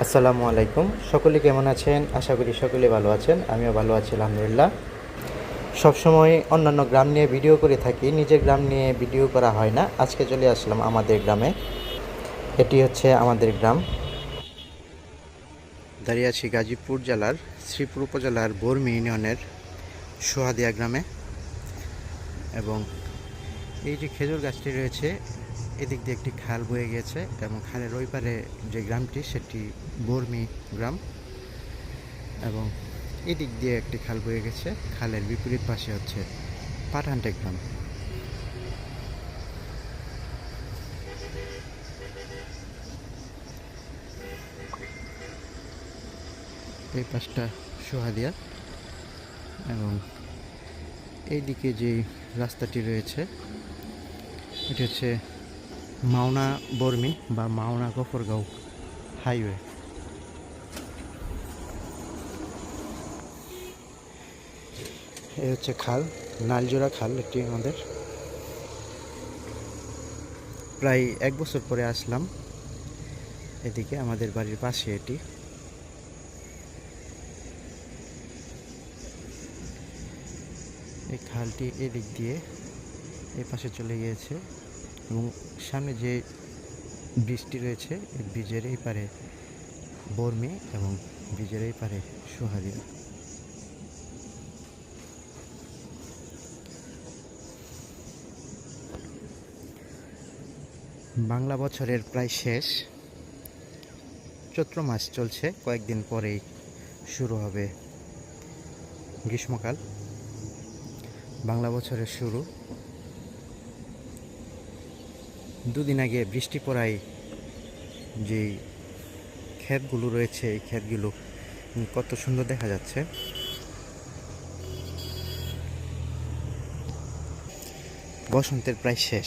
আসসালামু আলাইকুম। সকলে কেমন আছেন? আশা করি সকলে ভালো আছেন। আমিও ভালো আছি, আলহামদুলিল্লাহ। সবসময় অন্যান্য গ্রাম নিয়ে ভিডিও করে থাকি। নিজের গ্রাম নিয়ে ভিডিও করা হয় না। আজকে চলে আসলাম আমাদের গ্রামে। এটি হচ্ছে আমাদের গ্রাম। দাঁড়িয়ে আছি গাজীপুর জেলার শ্রীপুর উপজেলার বর্মি ইউনিয়নের সোহাদিয়া গ্রামে। এবং এই যে খেজুর গাছটি রয়েছে এদিক দিয়ে একটি খাল বয়ে গিয়েছে এবং খালের ওই পারে যে গ্রামটি, সেটি বর্মি গ্রাম। এবং এদিক দিয়ে একটি খাল বয়ে গেছে। খালের বিপরীত পাশে হচ্ছে পাঠানটে গ্রাম। এই পাশটা সোহাদিয়া। এবং এইদিকে যে রাস্তাটি রয়েছে, এটি হচ্ছে মাওনা বর্মি বা মাওনা গফরগাঁও হাইওয়ে। এই হচ্ছে খাল, নালজোড়া খাল একটি আমাদের। প্রায় এক বছর পরে আসলাম। এদিকে আমাদের বাড়ির পাশে এটি। এই খালটি এদিক দিয়ে এই পাশে চলে গিয়েছে। এবং সামনে যে ব্রিজটি রয়েছে ব্রিজের এই পারে বর্মি এবং ব্রিজের এই পারে সোহাদিয়া বাংলা বছরের প্রায় শেষ। চৈত্র মাস চলছে, কয়েকদিন পরেই শুরু হবে গ্রীষ্মকাল। বাংলা বছরের শুরু। দুদিন আগে বৃষ্টি পড়ায় যে ক্ষেতগুলো রয়েছে, এই ক্ষেতগুলো কত সুন্দর দেখা যাচ্ছে। বসন্তের প্রায় শেষ।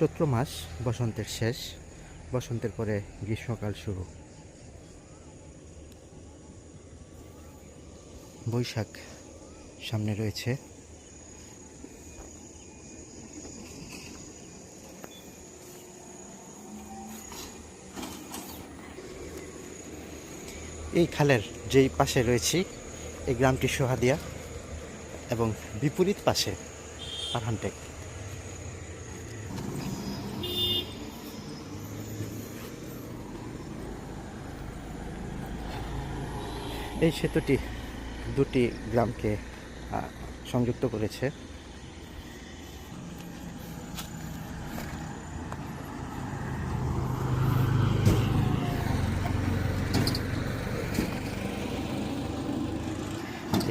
চৈত্র মাস, বসন্তের শেষ। বসন্তের পরে গ্রীষ্মকাল শুরু। বৈশাখ সামনে রয়েছে। এই খালের যেই পাশে রয়েছি, এই গ্রামটি সোহাদিয়া এবং বিপরীত পাশে পাঠানটেক এই সেতুটি দুটি গ্রামকে সংযুক্ত করেছে।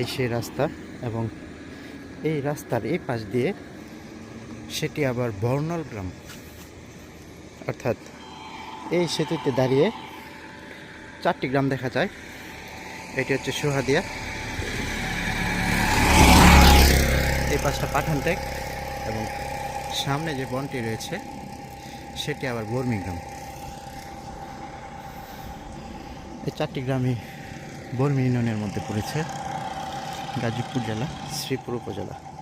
এই সেই রাস্তা এবং এই রাস্তার এই পাশ দিয়ে সেটি আবার বর্ণল গ্রাম। অর্থাৎ এই সেতুতে দাঁড়িয়ে চারটি গ্রাম দেখা যায়। এটি হচ্ছে সুহাদিয়া। এই পাশটা পাঠানটেক এবং সামনে যে বনটি রয়েছে, সেটি আবার বর্মি গ্রাম। এই চারটি গ্রামই বর্মি ইউনিয়নের মধ্যে পড়েছে। গাজীপুর জেলা। শ্রীপুর উপজেলা।